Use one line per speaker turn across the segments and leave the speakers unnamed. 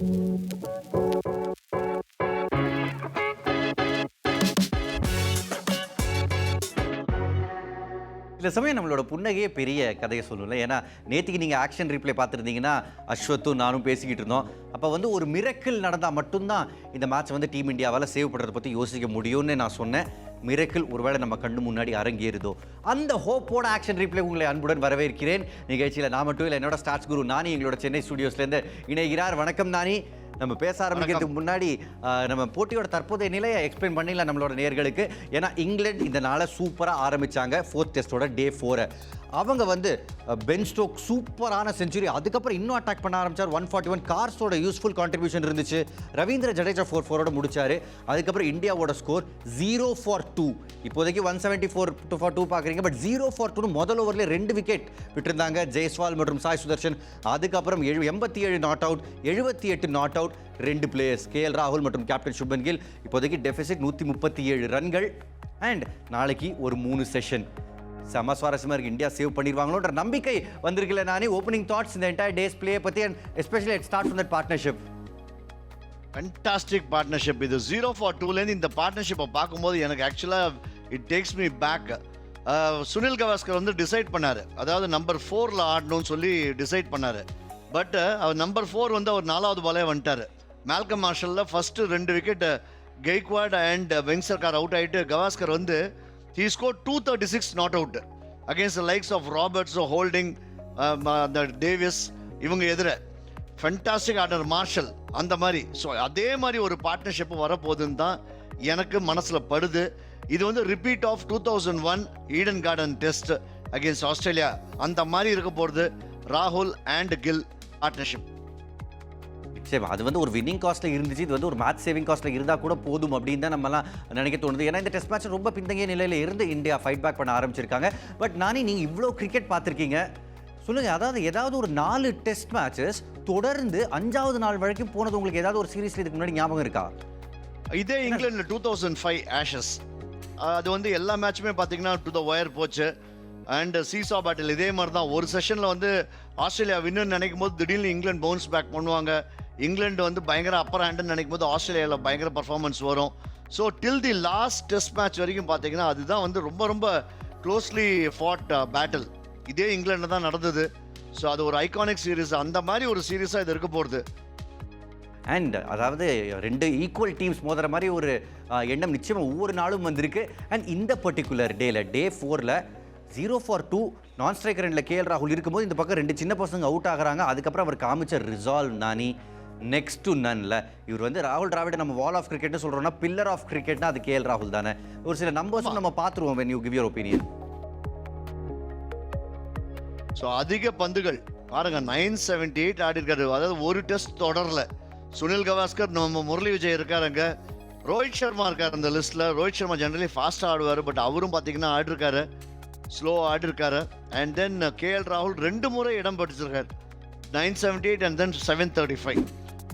சில சமயம் நம்மளோட புன்னகையே பெரிய கதையை சொல்லுவோம்ல ஏன்னா நேற்றுக்கு நீங்கள் ஆக்ஷன் ரீப்ளே பார்த்துருந்தீங்கன்னா அஸ்வத்தும் நானும் பேசிக்கிட்டு இருந்தோம். அப்போ வந்து ஒரு மிரக்கல் நடந்தால் மட்டும்தான் இந்த மேட்ச் வந்து டீம் இந்தியாவால் சேவ் பண்ணுறதை பற்றி யோசிக்க முடியும்னு நான் சொன்னேன். மிரக்கிள் ஒருவேளை நம்ம கண்ணு முன்னாடி அரங்கேறுதோ அந்த ஹோப்போட ஆக்ஷன் ரீப்ளே உங்களை அன்புடன் வரவேற்கிறேன். நிகழ்ச்சியில் நான் மட்டும் இல்லை என்னோட ஸ்டார்ட்ஸ் குரு நானி எங்களோட சென்னை ஸ்டுடியோஸ்லேருந்து இணைகிறார். வணக்கம் நானி. நம்ம பேச ஆரம்பிக்கிறதுக்கு முன்னாடி நம்ம போட்டியோட தற்போதைய நிலையை எக்ஸ்பிளைன் பண்ணிடலாம் நம்மளோட நேர்களுக்கு. ஏன்னா இங்கிலாந்து இந்த நாளை சூப்பராக ஆரம்பிச்சாங்க ஃபோர்த் டெஸ்டோட டே ஃபோரை அவங்க வந்து பென் ஸ்டோக் சூப்பரான செஞ்சுரி அதுக்கப்புறம் இன்னும் அட்டாக் பண்ண ஆரம்பிச்சார் ஒன் ஃபார்ட்டி ஒன் கார்ஸோட யூஸ்ஃபுல் கான்ட்ரிபியூஷன் இருந்துச்சு. ரவீந்திர ஜடேஜா ஃபோர் ஃபோரோட முடிச்சாரு. அதுக்கப்புறம் இந்தியாவோட ஸ்கோர் ஜீரோ ஃபார் டூ இப்போதைக்கு one seventy four two for two பார்க்குறீங்க பட் ஜீரோ ஃபார் டூ முதல் ஓவர்லேயே ரெண்டு விக்கெட் விட்டுருந்தாங்க ஜெய்ஸ்வால் மற்றும் சாய் சுதர்ஷன். அதுக்கப்புறம் எழு எண்பத்தி ஏழு நாட் அவுட் எழுபத்தி எட்டு நாட் அவுட் ரெண்டு பிளேயர்ஸ் கே எல் ராகுல் மற்றும் கேப்டன் சுப்மன் கில். இப்போதைக்கு டெபிசிட் நூற்றி முப்பத்தி ஏழு ரன்கள் அண்ட் நாளைக்கு ஒரு மூணு செஷன் செம சுவாரஸ்யமாக இருக்குது இந்தியா சேவ் பண்ணிடுவாங்களோன்ற நம்பிக்கை வந்திருக்கல நானே. ஓப்பனிங் தாட்ஸ் இந்த என்டையர் டேஸ் பிளே பற்றி and especially it start from that partnership
fantastic partnership இது ஜீரோ ஃபார் டூலேருந்து இந்த பார்ட்னர்ஷிப்பை பார்க்கும்போது எனக்கு ஆக்சுவலாக it takes me back Sunil Gavaskar வந்து டிசைட் பண்ணார். அதாவது நம்பர் ஃபோரில் ஆடணும்னு சொல்லி டிசைட் பண்ணார். பட் uh, அவர் நம்பர் ஃபோர் வந்து அவர் நாலாவது பாலே வந்துட்டார். மேல்கம் மார்ஷலில் ஃபஸ்ட்டு ரெண்டு wicket Gaekwad and Vengsarkar out ஆகிட்டு கவாஸ்கர் வந்து he score two thirty six not out against likes of Roberts Holding அந்த டேவிஸ் இவங்க எதிர. ஃபென்டாஸ்டிக் ஆர்டர் மார்ஷல் அந்த மாதிரி. ஸோ அதே மாதிரி ஒரு பார்ட்னர்ஷிப் வரப்போகுதுன்னு தான் எனக்கு மனசில் படுது. இது வந்து repeat of two thousand one Eden Garden test against Australia அந்த மாதிரி இருக்க போகிறது ராகுல் அண்ட் கில். பார்ட்னர்ஷிப்
சரி அது வந்து ஒரு வின்னிங் காஸ்ட்டில் இருந்துச்சு. இது வந்து ஒரு மேட்ச் சேவிங் காஸ்ட்டில் இருந்தால் கூட போதும் அப்படின்னு தான் நம்மலாம் நினைக்க தோணுது. ஏன்னா இந்த டெஸ்ட் மேட்ச் ரொம்ப பின்தங்கிய நிலையில் இருந்து இந்தியா ஃபைட் பேக் பண்ண ஆரம்பிச்சிருக்காங்க. பட் நானே நீங்கள் இவ்வளோ கிரிக்கெட் பார்த்துருக்கீங்க. சொல்லுங்கள் அதாவது ஏதாவது ஒரு நாலு டெஸ்ட் மேட்சஸ் தொடர்ந்து அஞ்சாவது நாள் வரைக்கும் போனது உங்களுக்கு ஏதாவது ஒரு சீரீஸில் இதுக்கு முன்னாடி ஞாபகம் இருக்கா?
இதே England two thousand five Ashes அது வந்து எல்லா மேட்சுமே பார்த்தீங்கன்னா டு த ஒயர் போச்சு. அண்ட் சீசா பேட்டில் இதே மாதிரி தான் ஒரு செஷனில் வந்து ஆஸ்திரேலியா வின்னு நினைக்கும் போது திடீர்னு இங்கிலாந்து பவுன்ஸ் பேக் பண்ணுவாங்க. இங்கிலாந்து வந்து பயங்கர அப்பர் ஹேண்டுன்னு நினைக்கும் போது ஆஸ்திரேலியாவில் பயங்கர பர்ஃபார்மன்ஸ் வரும். So till the last test match வரைக்கும் பார்த்தீங்கன்னா அதுதான் வந்து ரொம்ப ரொம்ப க்ளோஸ்லி ஃபாட் பேட்டில் இதே இங்கிலாண்டில் தான் நடந்தது. ஸோ அது ஒரு ஐகானிக் சீரீஸ் அந்த மாதிரி ஒரு சீரீஸாக இது இருக்க போகிறது
அண்ட் அதாவது ரெண்டு ஈக்குவல் டீம்ஸ் மோதுற மாதிரி ஒரு uh, எண்ணம் நிச்சயமாக ஒவ்வொரு நாளும் வந்திருக்கு. அண்ட் இந்த பர்டிகுலர் டேல டே ஃபோரில் zero for two non striker ரெண்டில் கேஎல் ராகுல் இருக்கும்போது இந்த பக்கம் ரெண்டு சின்ன பசங்க அவுட் ஆகுறாங்க. அதுக்கப்புறம் அவர் காமிச்ச ரிசால்வ் நானி நெக்ஸ்ட் டு நன்ல இவர் வந்து ராகுல் டிராவிட நம்ம வால் ஆஃப் கிரிக்கெட்னு சொல்கிறோம்னா பில்லர் ஆஃப் கிரிக்கெட்னா அது கேஎல் ராகுல் தானே. ஒரு சில நம்பர்ஸும் நம்ம பார்த்துருவோம் when you give your opinion
so அதிக பந்துகள். பாருங்க நைன் செவன்டி எயிட் ஆடி இருக்காரு அதாவது ஒரு டெஸ்ட் தொடரல. சுனில் கவாஸ்கர் நம்ம முரளி விஜய் இருக்காருங்க. ரோஹித் சர்மா இருக்காரு அந்த லிஸ்ட்ல ரோஹித் சர்மா ஜென்ரலி ஃபாஸ்ட்டாக ஆடுவார் பட் அவரும் பார்த்தீங்கன்னா ஆடிருக்காரு. ஸ்லோ ஆடிருக்காரு. அண்ட் தென் கேஎல் ராகுல் ரெண்டு முறை இடம் பிடிச்சிருக்காரு. Nine seventy eight and then seven thirty five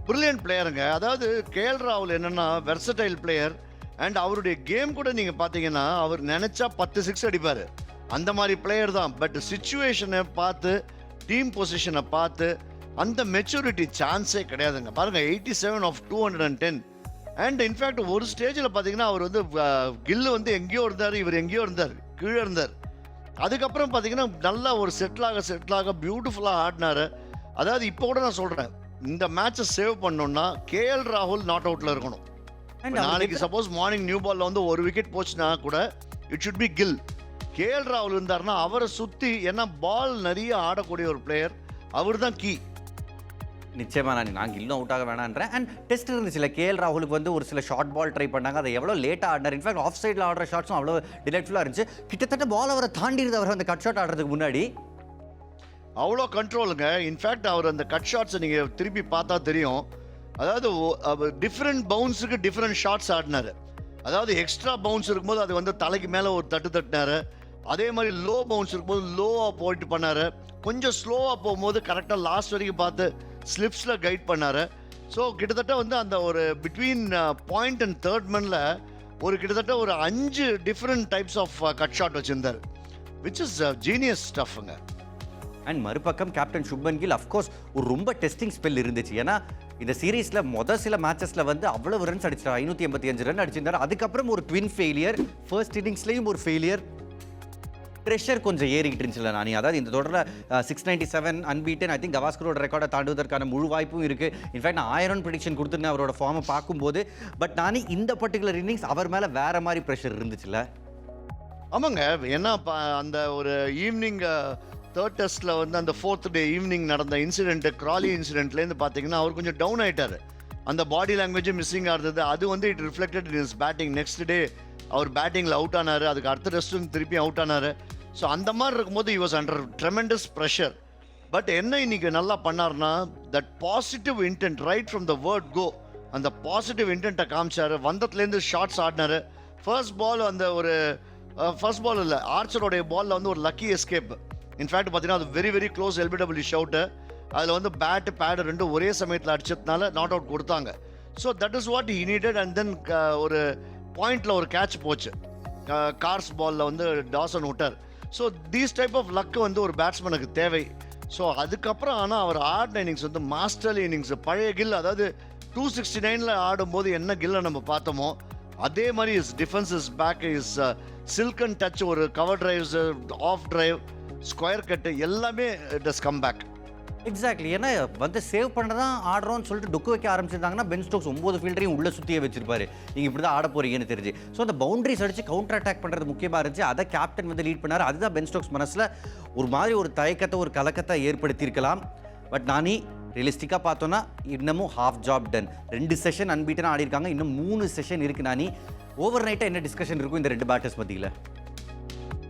brilliant பிளேயருங்க அதாவது கேஎல் ராகுல் என்னன்னா வெர்சடைல் பிளேயர் அண்ட் அவருடைய கேம் கூட நீங்கள் பார்த்தீங்கன்னா அவர் நினச்சா பத்து சிக்ஸ் அடிப்பார். அந்த மாதிரி பிளேயர் தான். பட் சுச்சுவேஷனை பார்த்து டீம் பொசிஷனை பார்த்து அந்த மெச்சூரிட்டி சான்ஸே கிடையாதுங்க. பாருங்கள் eighty seven of two hundred and ten and in fact ஒரு ஸ்டேஜில் பார்த்தீங்கன்னா அவர் வந்து கில்லு வந்து எங்கேயோ இருந்தார் இவர் எங்கேயோ இருந்தார் கீழே இருந்தார். அதுக்கப்புறம் பார்த்தீங்கன்னா நல்லா ஒரு செட்டிலாக செட்டிலாக பியூட்டிஃபுல்லாக ஆடினாரு. அதாவது இப்போ கூட நான் சொல்கிறேன் இந்த மேட்சை சேவ் பண்ணோம்னா கேஎல் ராகுல் நாட் அவுட்டில் இருக்கணும். நாளைக்கு சப்போஸ் மார்னிங் நியூ பால்ல வந்து ஒரு விக்கெட் போச்சுன்னா கூட it should be Gill KL ராகுல் இருந்தாருன்னா அவரை சுற்றி ஏன்னா பால் நிறைய ஆடக்கூடிய ஒரு பிளேயர் அவர் தான் கீ
நிச்சயமாக நான் நாங்கள் இன்னும் அவுட் ஆக வேணான்றேன். அண்ட் டெஸ்ட் இருந்துச்சுல கேஎல் ராகுலுக்கு வந்து ஒரு சில ஷார்ட் பால் ட்ரை பண்ணாங்க. அதை எவ்வளோ லேட்டாக ஆடினார். இன்ஃபேக்ட் ஆஃப் சைடில் ஆடுற ஷாட்ஸும் அவ்வளோ டிலைட்ஃபுல்லாக இருந்துச்சு. கிட்டத்தட்ட பால் அவரை தாண்டி இருந்தது அவர் அந்த கட் ஷாட் ஆடுறதுக்கு முன்னாடி.
அவ்வளோ கண்ட்ரோலுங்க இன்ஃபேக்ட் அவர் அந்த கட் ஷாட்ஸை நீங்கள் திருப்பி பார்த்தா தெரியும். அதாவது டிஃப்ரெண்ட் பவுன்ஸுக்கு டிஃப்ரெண்ட் ஷாட்ஸ் ஆடினார். அதாவது எக்ஸ்ட்ரா பவுன்ஸ் இருக்கும்போது அது வந்து தலைக்கு மேலே ஒரு தட்டு தட்டினாரு. அதே மாதிரி லோ பவுன்ஸ் இருக்கும்போது லோவாக போயிட்டு பண்ணார். கொஞ்சம் ஸ்லோவாக போகும்போது கரெக்டாக லாஸ்ட் வரைக்கும் பார்த்து ஸ்லிப்ஸில் கைட் பண்ணாரு. ஸோ கிட்டத்தட்ட வந்து அந்த ஒரு பிட்வீன் பாயிண்ட் அண்ட் தேர்ட் மனில் ஒரு கிட்டத்தட்ட ஒரு அஞ்சு different types of cut shot வச்சுருந்தார். விச் இஸ் ஜீனியஸ் ஸ்டஃப்ங்க
அண்ட் மறுபக்கம் captain Shubman Gill of course ஒரு ரொம்ப டெஸ்டிங் ஸ்பெல் இருந்துச்சு. ஏன்னா இந்த சீரீஸில் மொதல் சில மேட்சஸில் வந்து அவ்வளவு ரன்ஸ் அடிச்சிட்டார். ஐநூற்றி எண்பத்தி அஞ்சு ரன் அடிச்சிருந்தார். அதுக்கப்புறம் ஒரு ட்வின் ஃபெயிலியர் ஃபர்ஸ்ட் இன்னிங்ஸ்லேயும் ஒரு ஃபெயிலியர் ப்ரெஷர் கொஞ்சம் ஏறிக்கிட்டு இருந்துச்சுல நானி. அதாவது இந்த தொடரில் six ninety seven unbeaten I think கவாஸ்கரோட ரெக்கார்டை தாண்டுவதற்கான முழு வாய்ப்பும் இருக்குது இன்ஃபேக்ட் நான் ஆயிரம் ப்ரிடிக்ஷன் கொடுத்துருந்தேன் அவரோட ஃபார்மை பார்க்கும்போது. பட் நானி இந்த பர்டிகுலர் இன்னிங்ஸ் அவர் மேலே வேற மாதிரி ப்ரெஷர் இருந்துச்சுல்ல
ஆமாங்க. ஏன்னா அந்த ஒரு ஈவினிங் தேர்ட் டெஸ்ட்டில் வந்து அந்த ஃபோர்த் டே ஈவினிங் நடந்த இன்சிடென்ட் கிராலி இன்சிடென்ட்லேருந்து பார்த்தீங்கன்னா அவர் கொஞ்சம் டவுன் ஆகிட்டார் அந்த பாடி லாங்குவேஜும் மிஸ்ஸிங் ஆகிறது அது வந்து it reflected in his batting next day அவர் பேட்டிங்கில் அவுட் ஆனார். அதுக்கு அடுத்த டெஸ்ட்டும் திருப்பி அவுட் ஆனார். ஸோ அந்த மாதிரி இருக்கும்போது he was under tremendous pressure but என்ன இன்னைக்கு நல்லா பண்ணாருன்னா that positive intent right from the word go அந்த பாசிட்டிவ் இன்டென்ட்டை காமிச்சார். வந்தத்துலேருந்து ஷார்ட்ஸ் ஆடினாரு. ஃபர்ஸ்ட் பால் அந்த ஒரு ஃபர்ஸ்ட் பால் இல்லை ஆர்ச்சரோடைய பாலில் வந்து ஒரு லக்கி எஸ்கேப் இன்ஃபேக்ட் பார்த்தீங்கன்னா அது very very close LBW shout அதில் வந்து பேட்டு பேடு ரெண்டும் ஒரே சமயத்தில் அடிச்சதுனால நாட் அவுட் கொடுத்தாங்க. So that is what he needed and then ஒரு பாயிண்டில் ஒரு கேட்ச் போச்சு. கார்ஸ் பாலில் வந்து டாசன் விட்டார். So these type of luck வந்து ஒரு பேட்ஸ்மேனுக்கு தேவை. ஸோ அதுக்கப்புறம் ஆனால் அவர் ஆடின இன்னிங்ஸ் வந்து மாஸ்டர் இன்னிங்ஸ் பழைய கில் அதாவது டூ சிக்ஸ்டி நைனில் ஆடும்போது என்ன கில்லை நம்ம பார்த்தோமோ அதே மாதிரி is defence is back is silk and touch ஒரு cover drives off drive square cut எல்லாமே it is come back
exactly ஏன்னா வந்து சேவ் பண்ணதான் ஆடுறோம்னு சொல்லிட்டு டொக்கு வைக்க ஆரம்பிச்சிருந்தாங்கன்னா பென் ஸ்டோக்ஸ் ஒம்பது ஃபீல்டரையும் உள்ள சுற்றியே வச்சிருப்பாரு. நீங்கள் இப்படி தான் ஆட போறீங்கன்னு தெரிஞ்சு. ஸோ அந்த பவுண்டரிஸ் அடிச்சு கவுண்டர் அட்டாக் பண்ணுறது முக்கியமாக இருந்துச்சு. அதை கேப்டன் வந்து லீட் பண்ணார். அதுதான் பென் ஸ்டோக்ஸ் மனசில் ஒரு மாதிரி ஒரு தயக்கத்தை ஒரு கலக்கத்தை ஏற்படுத்தியிருக்கலாம். பட் நானி ரியலிஸ்டிக்காக பார்த்தோன்னா இன்னமும் ஹாஃப் ஜாப் டன் ரெண்டு செஷன் அன்பீட்டன் ஆடி இருக்காங்க இன்னும் மூணு செஷன் இருக்கு நானி. ஓவர் நைட்டாக என்ன டிஸ்கஷன் இருக்கும் இந்த ரெண்டு பேட்டர்ஸ் மத்தியில்?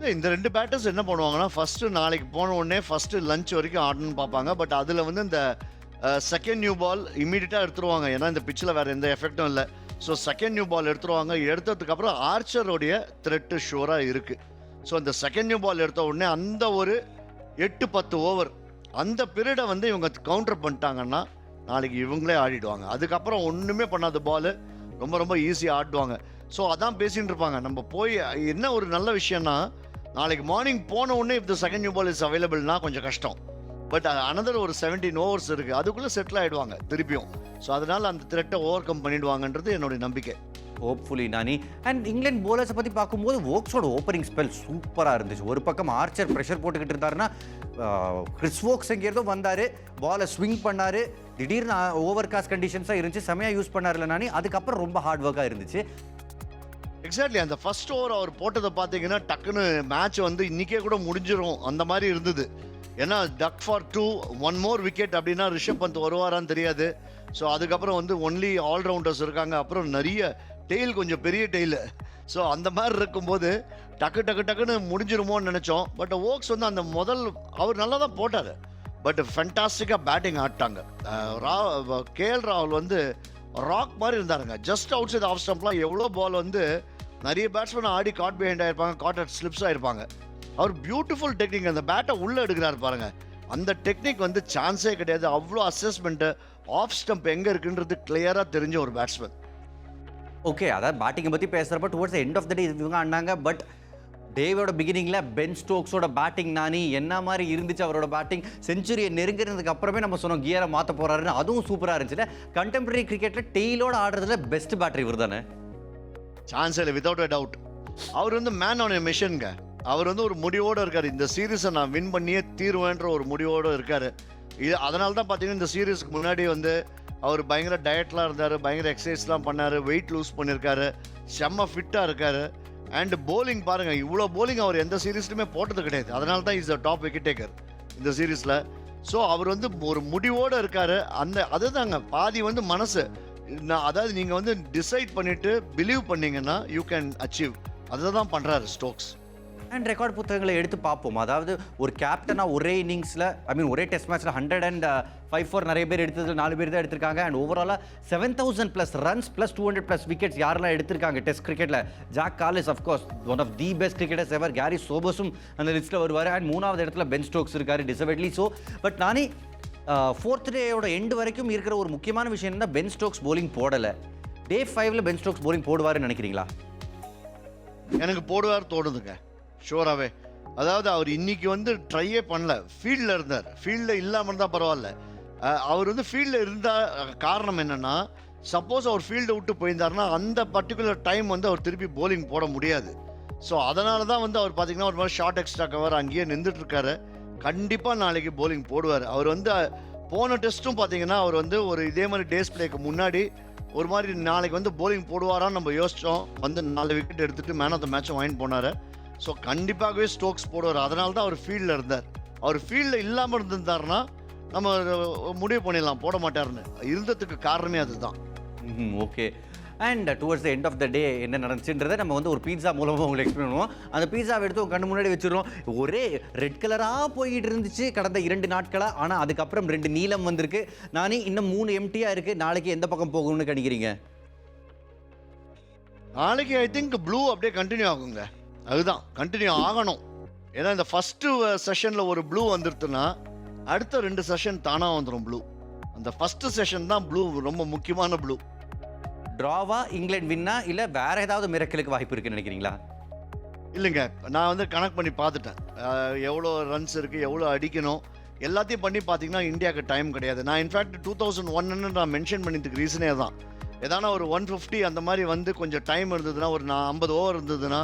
இந்த ரெண்டு பேட்டர்ஸ் என்ன பண்ணுவாங்கன்னா ஃபஸ்ட்டு நாளைக்கு போன உடனே ஃபஸ்ட்டு லஞ்ச் வரைக்கும் ஆடணும்னு பார்ப்பாங்க. பட் அதில் வந்து இந்த செகண்ட் நியூ பால் இமீடியட்டாக எடுத்துருவாங்க. ஏன்னா இந்த பிச்சில் வேறு எந்த எஃபெக்டும் இல்லை. ஸோ செகண்ட் நியூ பால் எடுத்துருவாங்க. எடுத்ததுக்கப்புறம் ஆர்ச்சருடைய த்ரெட்டு ஷூராக இருக்குது ஸோ இந்த செகண்ட் நியூ பால் எடுத்த உடனே அந்த ஒரு எட்டு பத்து ஓவர் அந்த பீரியடை வந்து இவங்க கவுண்டர் பண்ணிட்டாங்கன்னா நாளைக்கு இவங்களே ஆடிடுவாங்க. அதுக்கப்புறம் ஒன்றுமே பண்ணாத பால் ரொம்ப ரொம்ப ஈஸியாக ஆடுவாங்க. ஸோ அதான் பேசின்னு இருப்பாங்க. நம்ம போய் என்ன ஒரு நல்ல விஷயம்னா நாளைக்கு மார்னிங் போன உடனே if the second new ball is அவைலபிள்னா கொஞ்சம் கஷ்டம். பட் அனதர் ஒரு செவன்டீன் ஓவர்ஸ் இருக்குது அதுக்குள்ளே செட்டில் ஆகிடுவாங்க திருப்பியும். ஸோ அதனால் அந்த த்ரெட்டை ஓவர் கம் பண்ணிடுவாங்கன்றது என்னுடைய நம்பிக்கை.
Hopefully Nani. அண்ட் இங்கிலாந்து போலர்ஸை பற்றி பார்க்கும்போது ஓக்ஸோட ஓப்பனிங் ஸ்பெல் சூப்பராக இருந்துச்சு. ஒரு பக்கம் ஆர்ச்சர் ப்ரெஷர் போட்டுக்கிட்டு இருந்தாருன்னா கிறிஸ் ஓக்ஸ் எங்கேருந்தோ வந்தார். பாலை ஸ்விங் பண்ணார். திடீர்னு ஓவர் காஸ்ட் கண்டிஷன்ஸாக இருந்துச்சு. செமையாக யூஸ் பண்ணார்ல நானி. அதுக்கப்புறம் ரொம்ப ஹார்ட் ஒர்க்காக இருந்துச்சு.
எக்ஸாக்ட்லி அந்த ஃபர்ஸ்ட் ஓவர் அவர் போட்டதை பார்த்தீங்கன்னா டக்குன்னு மேட்ச் வந்து இன்றைக்கே கூட முடிஞ்சிடும் அந்த மாதிரி இருந்தது. ஏன்னா duck for two one more wicket அப்படின்னா ரிஷப் பந்த் வருவாரான்னு தெரியாது. ஸோ அதுக்கப்புறம் வந்து ஒன்லி ஆல்ரவுண்டர்ஸ் இருக்காங்க. அப்புறம் நிறைய டெய்ல் கொஞ்சம் பெரிய டெய்லு ஸோ அந்த மாதிரி இருக்கும்போது டக்கு டக்கு டக்குன்னு முடிஞ்சிருமோன்னு நினச்சோம். பட் ஓக்ஸ் வந்து அந்த முதல் அவர் நல்லா தான் போட்டார். பட் ஃபென்டாஸ்டிக்காக பேட்டிங் ஆட்டாங்க ரா கேஎல் ராகுல் வந்து ராக் மாதிரி இருந்தாருங்க. ஜஸ்ட் அவுட் சைட் ஆஃப் ஸ்டம்ப்லாம் எவ்வளோ பால் வந்து நிறைய பேட்ஸ்மேன் ஆடி காட் பிஹைண்ட் ஆயிருப்பாங்க காட் அட் ஸ்லிப்ஸ் ஆயிருப்பாங்க. அவர் பியூட்டிஃபுல் டெக்னிக் அந்த பேட்டை உள்ளே எடுக்கிறாரு பாருங்க. அந்த டெக்னிக் வந்து சான்ஸே கிடையாது. அவ்வளோ அசஸ்மெண்ட்டு ஆஃப் ஸ்டம்ப் எங்கே இருக்குன்றது கிளியராக தெரிஞ்ச ஒரு பேட்ஸ்மேன்
ஓகே அதான் பேட்டிங்கை பற்றி பேசுகிறப்ப towards end of the day இவங்க ஆனாங்க பட் டேவோட பிகினிங்கில் பென் ஸ்டோக்ஸோட பேட்டிங் நானி என்ன மாதிரி இருந்துச்சு அவரோட பேட்டிங் செஞ்சுரியை நெருங்கினதுக்கு அப்புறமே நம்ம சொன்னோம் கியரை மாற்ற போகிறாருன்னு அதுவும் சூப்பராக இருந்துச்சுல. கண்டெம்பரரி கிரிக்கெட்டில் டெய்லோட ஆடுறதுல பெஸ்ட் பேட்டரி இவர் தானே
சான்ஸ் இல்லை வித்தவுட் அ டவுட் அவர் வந்து மேன் ஆன் எ மிஷனுங்க அவர் வந்து ஒரு முடிவோடு இருக்கார். இந்த சீரீஸை நான் வின் பண்ணியே தீருவேன்ற ஒரு முடிவோடு இருக்கார். இது அதனால தான் பார்த்தீங்கன்னா இந்த சீரீஸ்க்கு முன்னாடி வந்து அவர் பயங்கர டயட்லாம் இருந்தார் பயங்கர எக்ஸசைஸ்லாம் பண்ணார் வெயிட் லூஸ் பண்ணியிருக்காரு செம்ம ஃபிட்டாக இருக்கார். அண்ட் போலிங் பாருங்கள் இவ்வளோ போலிங் அவர் எந்த சீரீஸ்லையுமே போட்டது கிடையாது. அதனால தான் is the top wicket taker இந்த சீரீஸில் ஸோ அவர் வந்து ஒரு முடிவோடு இருக்கார். அந்த அதுதாங்க பாதி வந்து மனசு. நான் அதாவது நீங்கள் வந்து டிசைட் பண்ணிட்டு பிலீவ் பண்ணீங்கன்னா யூ கேன் அச்சீவ் அதை தான் பண்ணுறாரு ஸ்டோக்ஸ்
அண்ட் ரெக்கார்ட் புத்தகங்களை எடுத்து பார்ப்போம். அதாவது ஒரு கேப்டனாக ஒரே இன்னிங்ஸில் ஐ மீன் ஒரே டெஸ்ட் மேட்ச்சில் ஹண்ட்ரட் அண்ட் ஃபைவ் ஃபோர் நிறைய பேர் எடுத்ததில் நாலு பேர் தான் எடுத்திருக்காங்க. அண்ட் ஓவராலாக seven thousand plus runs plus two hundred plus wickets யாரெல்லாம் எடுத்திருக்காங்க டெஸ்ட் கிரிக்கெட்டில் Jacques Kallis of course one of the best cricketers ever Garry சோபஸும் அந்த லிஸ்ட்டில் வருவார். அண்ட் மூணாவது இடத்துல பென் ஸ்டோக்ஸ் இருக்காரு டிசபெட்லி ஸோ பட் நானே ஃபோர்த் டேயோட எண்டு வரைக்கும் இருக்கிற ஒரு முக்கியமான விஷயம் என்ன பென் ஸ்டோக்ஸ் போலிங் போடலை. டே ஃபைவ்ல பென் ஸ்டோக்ஸ் போலிங் போடுவாருன்னு நினைக்கிறீங்களா?
எனக்கு போடுவார் தோணுதுங்க ஷோராகவே அதாவது அவர் இன்னைக்கு வந்து ட்ரையே பண்ணல. ஃபீல்டில் இருந்தார். ஃபீல்டில் இல்லாமல் இருந்தால் பரவாயில்ல. அவர் வந்து ஃபீல்டில் இருந்தால் காரணம் என்னென்னா சப்போஸ் அவர் ஃபீல்டை விட்டு போயிருந்தாருன்னா அந்த பர்டிகுலர் டைம் வந்து அவர் திருப்பி போலிங் போட முடியாது. ஸோ அதனால தான் வந்து அவர் பார்த்தீங்கன்னா ஒரு மாதிரி ஷார்ட் எக்ஸ்ட்ரா கவர் அங்கேயே நின்றுட்டு இருக்காரு. கண்டிப்பாக நாளைக்கு போலிங் போடுவார். அவர் வந்து போன டெஸ்ட்டும் பார்த்தீங்கன்னா அவர் வந்து ஒரு இதே மாதிரி டேஸ் பிளேக்கு முன்னாடி ஒரு மாதிரி நாளைக்கு வந்து போலிங் போடுவாரான்னு நம்ம யோசித்தோம் வந்து நாலு விக்கெட் எடுத்துட்டு மேன் ஆஃப் த மேட்சும் வாங்கிட்டு போனார். ஸோ கண்டிப்பாகவே ஸ்டோக்ஸ் போடுவார். அதனால தான் அவர் ஃபீல்டில் இருந்தார். அவர் ஃபீல்டில் இல்லாமல் இருந்திருந்தாருன்னா நம்ம முடிவு பண்ணிடலாம். போட மாட்டார்னு இருந்ததுக்கு காரணமே அதுதான்.
Okay and towards the end of the day என்ன நடந்துச்சுன்றதை நம்ம வந்து ஒரு பீட்சா மூலமாக உங்களுக்கு எக்ஸ்பிளைன் பண்ணுவோம். அந்த பீட்சாவை எடுத்து உங்க கண்ணு முன்னாடி வச்சிடுறோம். ஒரே ரெட் கலராக போயிட்டு இருந்துச்சு கடந்த இரண்டு நாட்களாக ஆனால் அதுக்கப்புறம் ரெண்டு நீலம் வந்திருக்கு. நானே இன்னும் மூணு எம்டியாக இருக்குது நாளைக்கு எந்த பக்கம் போகணும்னு கணிக்கிறீங்க
நாளைக்கு ஐ திங்க் ப்ளூ அப்படியே கண்டினியூ ஆகுங்க. அதுதான். கண்டினியூ ஆகணும். ஏன்னா இந்த ஃபஸ்ட்டு செஷனில் ஒரு ப்ளூ வந்துருதுன்னா அடுத்த ரெண்டு செஷன் தானாக வந்துடும் ப்ளூ அந்த ஃபஸ்ட்டு செஷன் தான் ப்ளூ ரொம்ப முக்கியமான ப்ளூ
ட்ராவா இங்கிலாந்து வின்னா இல்லை வேற ஏதாவது மிரக்கலுக்கு வாய்ப்பு இருக்குன்னு நினைக்கிறீங்களா?
இல்லைங்க. நான் வந்து கனெக்ட் பண்ணி பார்த்துட்டேன். எவ்வளோ ரன்ஸ் இருக்குது எவ்வளோ அடிக்கணும் எல்லாத்தையும் பண்ணி பார்த்தீங்கன்னா இந்தியாவுக்கு டைம் கிடையாது. நான் இன்ஃபேக்ட் டூ தௌசண்ட் ஒன்னு நான் மென்ஷன் பண்ணியதுக்கு ரீசனே தான். எதானா ஒரு ஒன் ஃபிஃப்டி அந்த மாதிரி வந்து கொஞ்சம் டைம் இருந்ததுன்னா ஒரு நான் ஐம்பது ஓவர் இருந்ததுன்னா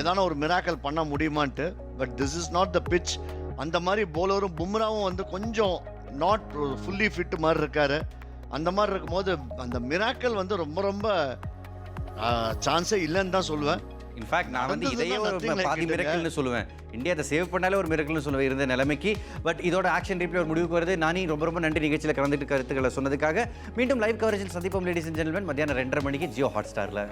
எதானா ஒரு மிராக்கல் பண்ண முடியுமான்ட்டு. But this is not the pitch அந்த மாதிரி போலரும் பும்ராவும் வந்து கொஞ்சம் நாட் ஃபுல்லி ஃபிட் மாதிரி இருக்காரு. அந்த மாதிரி இருக்கும்போது அந்த மிராக்கல் வந்து ரொம்ப ரொம்ப சான்ஸே இல்லைன்னு தான் சொல்லுவேன்.
இன்ஃபேக்ட் நான் வந்து இதையே ஒரு பாதி மிரக்கல்னு சொல்லுவேன். இந்தியா அதை சேவ் பண்ணாலே ஒரு மிரக்கல்னு சொல்லுவேன் இருந்த நிலைமைக்கு. பட் இதோட ஆக்ஷன் ரீப்ளே ஒரு முடிவுக்கு வருது. நானி ரொம்ப ரொம்ப நன்றி நிகழ்ச்சியில் கலந்துட்டு கருத்துக்களை சொன்னதுக்காக. மீண்டும் லைவ் கவரேஜில் சந்திப்போம் லேடிஸ் அண்ட் ஜென்டில்மேன் மத்தியானம் ரெண்டரை மணிக்கு ஜியோ ஹாட் ஸ்டாரில்